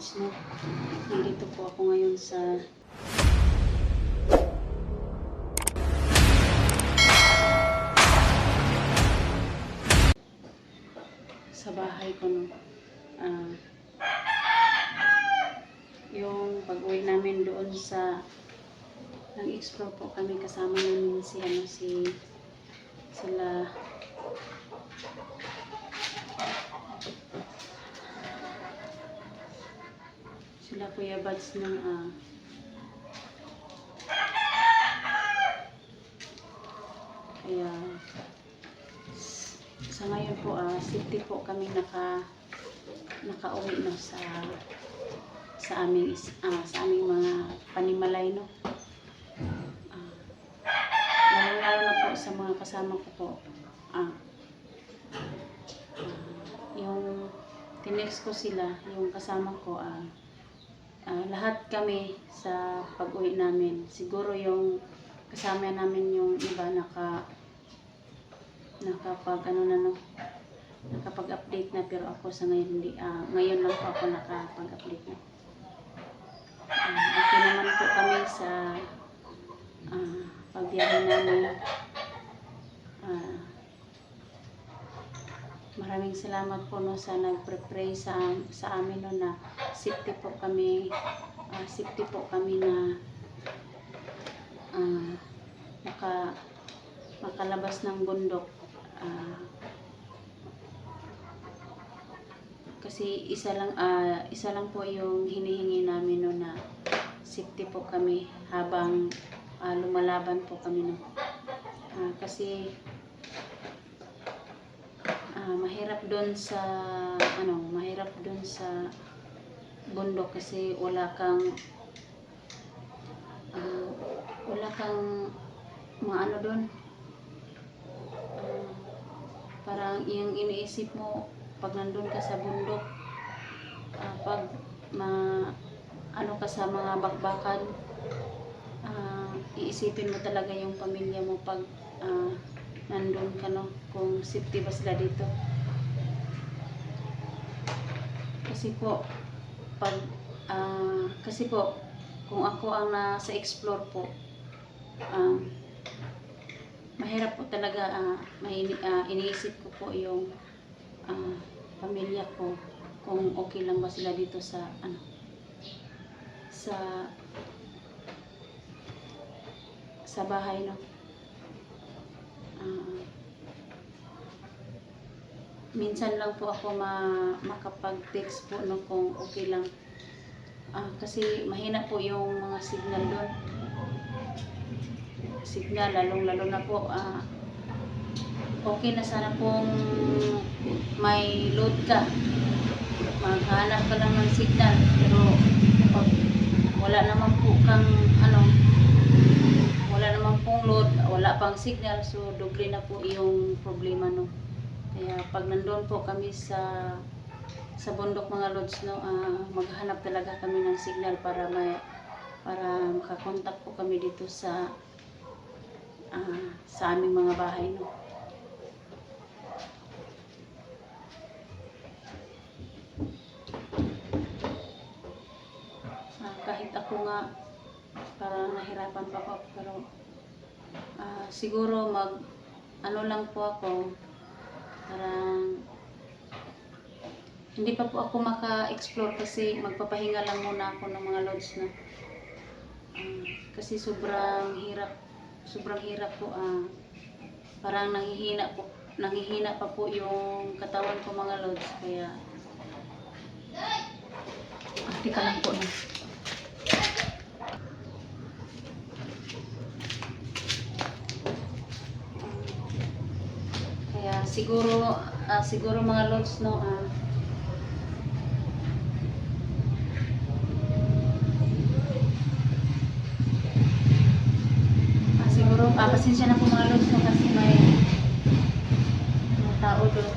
Lods, no? Nandito po ako ngayon sa sa bahay ko, no? Ah, yung pag-uwi namin doon sa nag-explore po kami kasama namin si ano si sila sila Kuya Buds ng ah, kaya sa ngayon po ah safety po kami naka nakauwi no sa sa aming ah, sa aming mga panimalay no? Ah, lalo na po sa mga kasama ko po ah, ah, yung tinext ko sila yung kasama ko ah, ah, lahat kami sa pag-uwi namin. Siguro yung kasama namin yung iba naka nakapag ano na no? Nakapag-update na pero ako sa ngayon hindi ah, ngayon lang po ako nakapag-update na. Ah, okay naman po kami sa ah, pagbiyahe namin Ah, maraming salamat po no sa nagpre-pray sa sa amin no na safety po kami ah, safety po kami na ah, maka makalabas ng bundok Ah, kasi isa lang ah, isa lang po yung hinihingi namin no na safety po kami habang ah, lumalaban po kami no. Ah, kasi ah, mahirap doon sa ano mahirap doon sa bundok kasi wala kang ah, wala kang mga ano doon Ah, parang yung iniisip mo pag nandun ka sa bundok ah, pag ma ano ka sa mga bakbakan ah, iisipin mo talaga yung pamilya mo pag ah, nandun ka no? Kung safety ba sila dito. Kasi po pag ah, kasi po kung ako ang nasa explore po um, mahirap po talaga ah, may ah, iniisip ko po yung ah, pamilya ko kung okay lang ba sila dito sa ano sa sa bahay no? Ah, minsan lang po ako ma, makapag-text po no kung okay lang. Ah, kasi mahina po yung mga signal doon. Signal lalong lalo na po ah, okay na sana kung may load ka. Maghanap ka lang ng signal pero pag wala naman po kang ano wala naman pong load wala pang signal so doble na po yung problema no kaya pag nandun po kami sa sa bundok mga lods no ah, maghanap talaga kami ng signal para may para makakontak po kami dito sa ah, sa aming mga bahay no. Ah, kahit ako nga parang nahirapan pa ako pero ah, siguro mag ano lang po ako parang hindi pa po ako maka-explore kasi magpapahinga lang muna ako ng mga lodge na. Ah, kasi sobrang hirap sobrang hirap po ah parang nanghihina po nanghihina pa po yung katawan ko mga lodge kaya ah, tika lang po na Kaya siguro ah, siguro mga lods no ah, ah, siguro ah, pasensya na po mga lods no kasi may mga tao doon.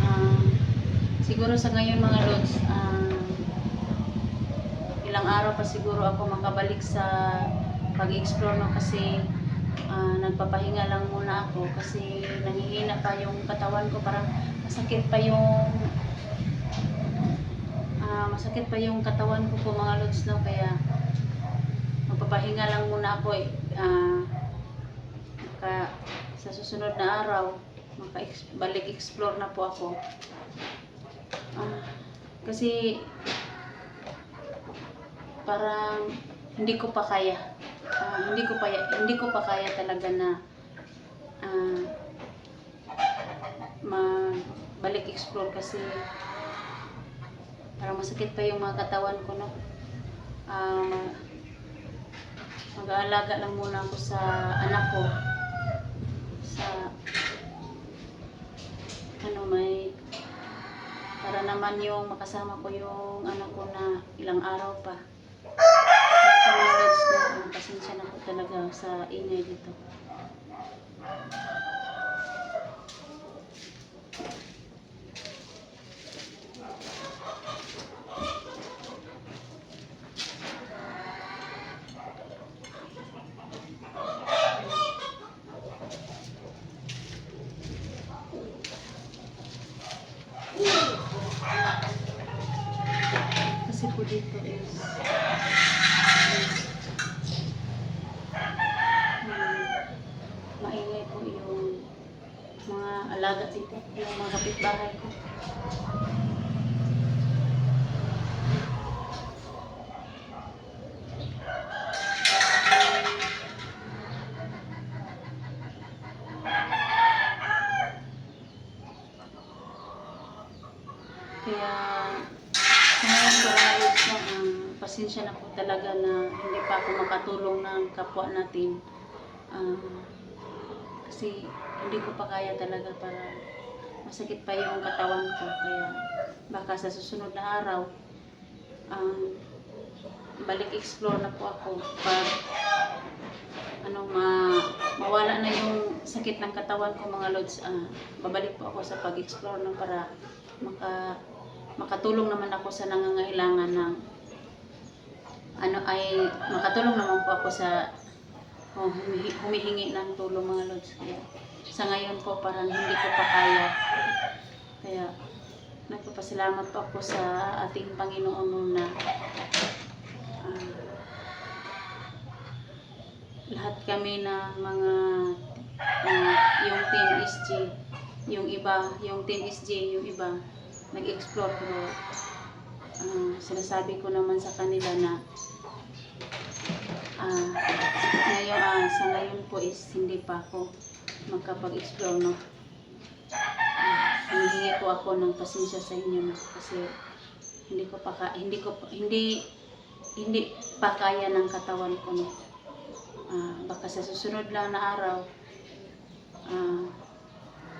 Ah, siguro sa ngayon mga lods ah, ilang araw pa siguro ako makabalik sa pag-explore no kasi ah, nagpapahinga lang muna ako kasi nangihina pa yung katawan ko parang masakit pa yung ah, masakit pa yung katawan ko po mga lods no kaya magpapahinga lang muna ako eh. Ah, maka, sa susunod na araw maka balik explore na po ako. Ah, kasi parang hindi ko pa kaya. Ah, hindi ko pa hindi ko pa kaya talaga na ah, ma balik explore kasi parang masakit pa yung mga katawan ko no. Ma- mag-aalaga lang muna ako sa anak ko sa ano may para naman yung makasama ko yung anak ko na ilang araw pa. Pasensya na po talaga sa ingay dito. Kasi po dito is hmm, maingay po yung mga alaga dito, yung mga kapitbahay ko. Kaya ngayon pasensya na po talaga na hindi pa ako makatulong ng kapwa natin. Kasi hindi ko pa kaya talaga para masakit pa yung katawan ko. Kaya baka sa susunod na araw, um, balik explore na po ako pag ano ma mawala na yung sakit ng katawan ko mga lods ah, babalik po ako sa pag-explore no, para maka makatulong naman ako sa nangangailangan ng ano ay makatulong naman po ako sa oh, humihi- humihingi ng tulong mga lods kaya sa ngayon po parang hindi ko pa kaya. Kaya nagpapasalamat po ako sa ating Panginoon na ah, lahat kami na mga ah, yung team SG yung iba yung team SG yung iba nag-explore pero ah, sinasabi ko naman sa kanila na ah, ngayon ah, sa ngayon po is hindi pa ako magkapag-explore no? Humihingi po ako ng pasensya sa inyo no? kasi hindi ko pa hindi ko pa- hindi hindi pa kaya ng katawan ko no? Ah, baka sa susunod lang na araw ah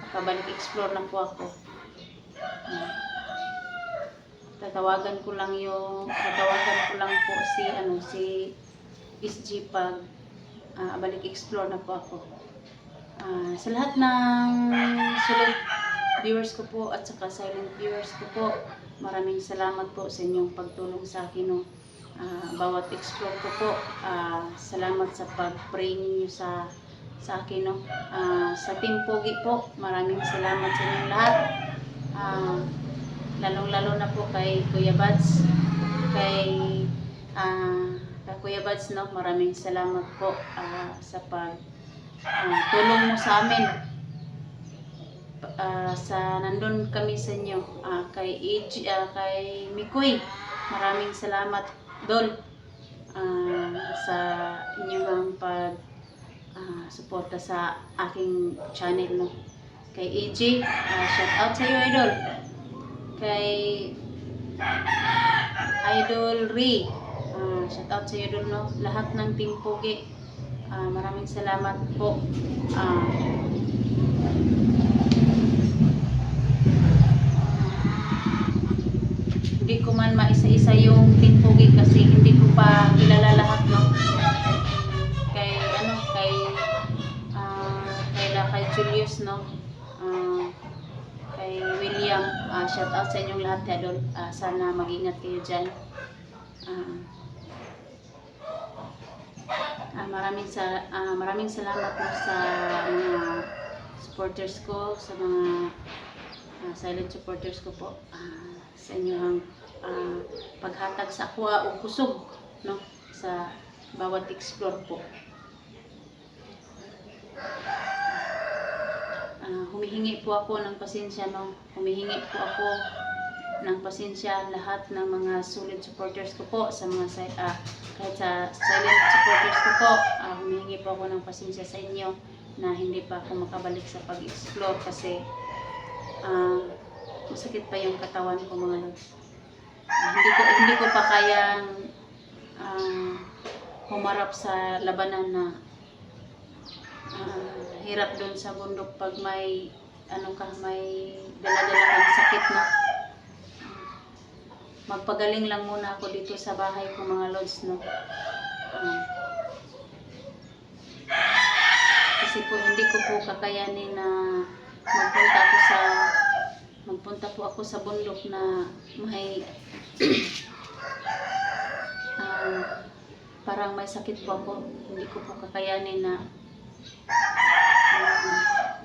makabalik explore lang po ako. Ah, tatawagan ko lang yung tatawagan ko lang po si ano si SG pag ah, balik explore na po ako. Ah, sa lahat ng sulit viewers ko po at saka silent viewers ko po maraming salamat po sa inyong pagtulong sa akin no? Ah, bawat explore ko po ah, salamat sa pag-pray ninyo sa sa akin no? Ah, sa Team Pogi po maraming salamat sa inyong lahat. Ah, lalong-lalo na po kay Kuya Bads kay kay Kuya Bads no maraming salamat po ah, sa pag ah, tulong mo sa amin. Ah, sa nandun kami sa inyo Ah, kay Ij, ah, kay Mikoy maraming salamat Dol ah, sa inyong pag ah, suporta sa aking channel no kay AJ ah, shout out sa iyo idol. Kay Idol Ri ah, shout out sa iyo idol no lahat ng team Pogi. Ah, maraming salamat po. Ah, hindi ko man maisa-isa yung team Pogi kasi hindi ko pa kilala lahat no? Kay ano kay ah kay la kay Julius no? Ah, kay William. Ah shout out sa inyong lahat ya Dol Ah, sana mag-ingat kayo diyan ah maraming sa ah, maraming salamat po sa mga supporters ko sa mga ah, silent supporters ko po ah, sa inyong ah, paghatag sa kuha o kusog no sa bawat explore po. Ah, humihingi po ako ng pasensya no. Humihingi po ako ng pasensya lahat ng mga solid supporters ko po sa mga ah, kahit sa silent supporters ko po. ah, humihingi po ako ng pasensya sa inyo na hindi pa ako makabalik sa pag-explore kasi ah, masakit pa yung katawan ko mga lods. Ah, hindi ko hindi ko pa kayang ah, humarap sa labanan na ah, hirap doon sa bundok pag may ano ka may dala-dala kang sakit na magpagaling lang muna ako dito sa bahay ko mga lods no? Kasi po hindi ko po kakayanin na magpunta ako sa magpunta po ako sa bundok na may ah, parang may sakit po ako. Hindi ko po kakayanin na ah,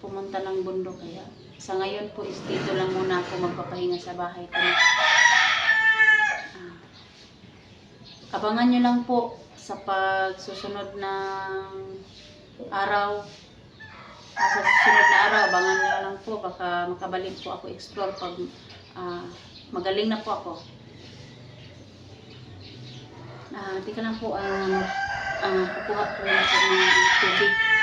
pumunta ng bundok. Kaya sa ngayon po is dito lang muna ako magpapahinga sa bahay ko Ah, abangan nyo lang po sa pagsusunod ng araw. Sa susunod na araw abangan nyo lang po. Baka makabalik po ako explore pag ah, magaling na po ako. Ah, di ka lang po ah ah, kukuha po na sa mga tubig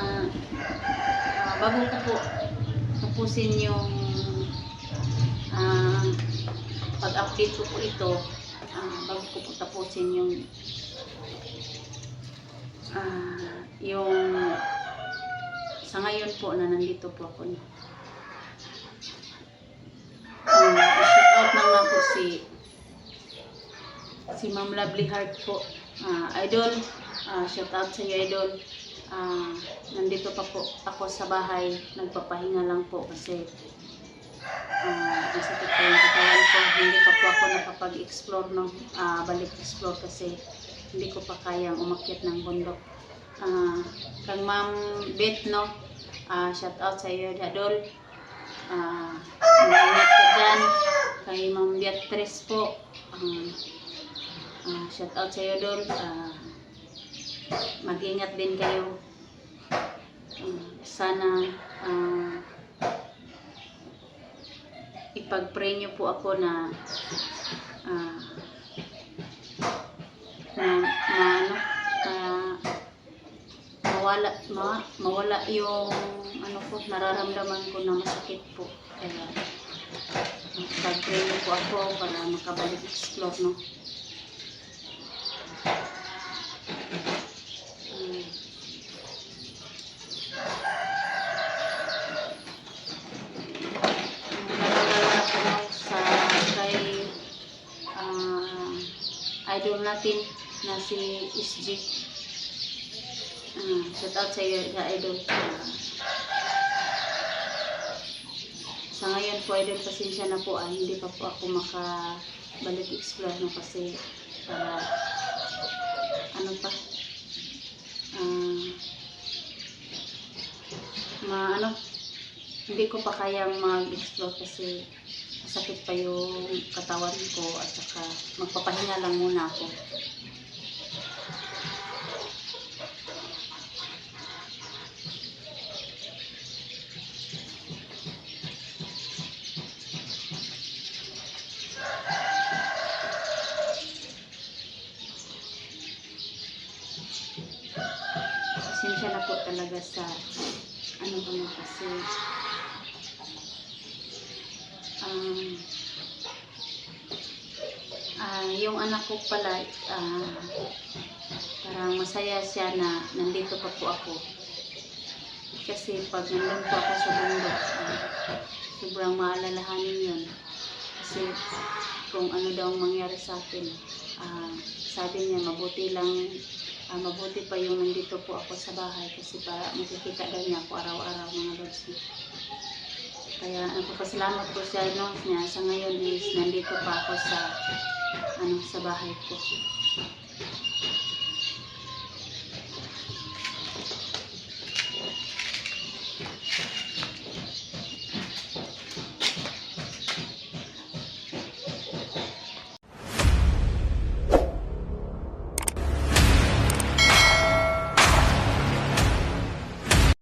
no ah ah, bago ko po tapusin yung ah, pag-update ko po ito ah, bago ko po tapusin yung ah, yung sa ngayon po na nandito po ako no. Um, shout out lang ako si si Ma'am Lovely Heart po. Ah, idol, ah, shout out sa iyo idol. Ah, nandito pa po ako sa bahay, nagpapahinga lang po kasi ah, masakit pa yung katawan ko. Hindi pa po ako nakapag-explore no, ah, balik explore kasi hindi ko pa kayang umakyat ng bundok. Ah, kang Ma'am Beth no, ah, shout out sa iyo idol. Ah, ingat ka dyan. Kay Ma'am Beatrice po. Ah, Ah, shout out sa iyo doon. Ah, mag-ingat din kayo. Sana ah, ipag-pray niyo po ako na ah, na, na ano, ah, mawala ma, mawala yung ano po nararamdaman ko na masakit po. Kaya pag-pray niyo po ako para makabalik explore no. Mm. Naalala ko lang sa kay ah, idol natin na si SG. Ah, shout out sa iyo, idol. Ah, sa ngayon po, idol, pasensya na po. Ah, hindi pa po ako makabalik explore no kasi para ano pa ah ma ano hindi ko pa kayang mag-explore kasi masakit pa yung katawan ko at saka magpapahinga lang muna ako. Pasensya na po talaga sa ano ko kasi ah, yung anak ko pala, ah, parang masaya siya na nandito pa po ako. Kasi pag nandun po ako sa bundok, ah, sobrang maalalahanin yun. Kasi kung ano daw ang mangyari sa akin, ah, sabi niya mabuti lang, ah, mabuti pa yung nandito po ako sa bahay kasi para makikita daw niya ako araw-araw mga lods. Kaya nagpapasalamat po siya no, niya sa ngayon is nandito pa ako sa ano sa bahay ko.